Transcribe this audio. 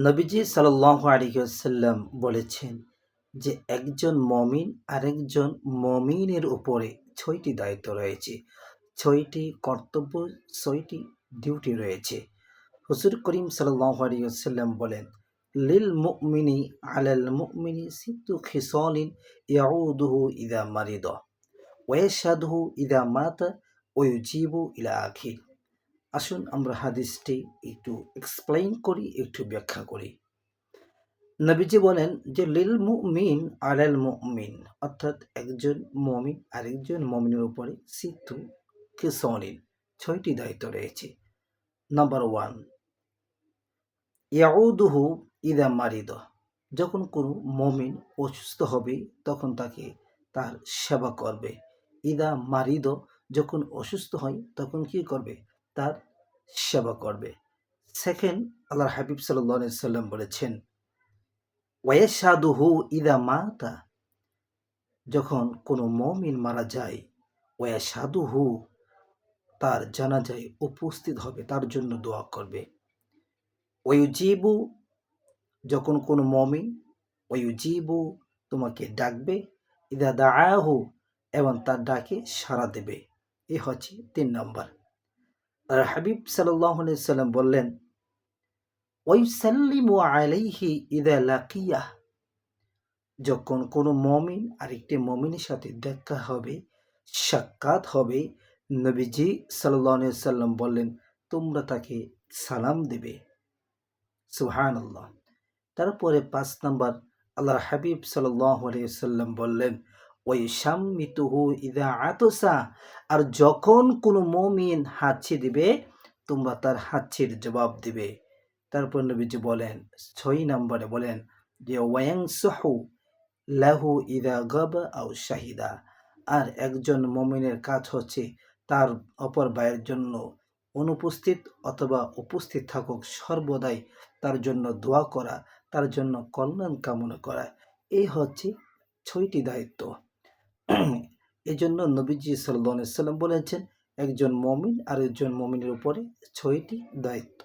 নবীজি সাল্লাহ আলিহাল্লাম বলেছেন যে একজন মমিন আরেকজন মমিনের উপরে ছয়টি দায়িত্ব রয়েছে। ছয়টি কর্তব্য, ছয়টি ডিউটি রয়েছে। হুজুর করিম আলিয়াল্লাম বলেন, লিল মুমিনি আলাল মুমিনি সিতু খিসলিন ইয়াউদুহু ইদা মারিদ ওয়েশাদহু ইদা মাতা ওয়ুজিবু ইলা আখির আসুন আমরা হাদিসটি একটু এক্সপ্লেইন করি, একটু ব্যাখ্যা করি। নবীজি বলেন যে, লিল মুমিন আলাল মুমিন অর্থাৎ একজন মমিন আরেকজন মমিনের উপরে সিদ্ধু কিসনিন ছয়টি দায়িত্ব রয়েছে। নাম্বার ওয়ান ইয়াউদুহু ইদা মারিদ। যখন কোনো মমিন অসুস্থ হবে, তখন তাকে তার সেবা করবে। ইদা মারিদ যখন অসুস্থ হয়, তখন কি করবে? তার সেবা করবে। সেকেন্ড আল্লাহ হাবিব সাল্লাহ সাল্লাম বলেছেন ওয়াসাদুহু ইদা মাতা যখন কোনো মমিন মারা যায় ওয়াসাদুহু তার জানাজায় উপস্থিত হবে, তার জন্য দোয়া করবে। ওয়ুজিবু, যখন কোনো মমিন ওয়ুজিবু তোমাকে ডাকবে, ইদা দাহু এবং তার ডাকে সাড়া দেবে। এ হচ্ছে তিন নম্বর। আর হাবিব সাল্লাম বললেন ওইসাল্লিমু আলাইহি ইদা লাকিয়া যখন কোনো মমিন আরেকটি মমিনের সাথে দেখা হবে, সাক্ষাৎ হবে, নবীজি সাল্লাহ সাল্লাম বললেন, তোমরা তাকে সালাম দেবে। সুহান আল্লাহ তারপরে পাঁচ নম্বর আল্লাহ হাবিব সাল্লাম বললেন ওই সাম্মিতুহু ইদা আতসা। আর যখন কোনো মমিন হাঁচি দিবে তোমরা তার হাঁচির জবাব দিবে। তারপর নবীজি বলেন, ছয় নম্বরে বলেন যে ওয়াং সহু লাহু ইদা গব আউ শাহিদা। আর একজন মমিনের কাজ হচ্ছে তার অপর ভাইয়ের জন্য অনুপস্থিত অথবা উপস্থিত থাকুক, সর্বদাই তার জন্য দোয়া করা, তার জন্য কল্যাণ কামনা করা। এই হচ্ছে ছয়টি দায়িত্ব। এই জন্য নবীজি সাল্লাম বলেছেন একজন মমিন আর একজন মমিনের উপরে ছয়টি দায়িত্ব।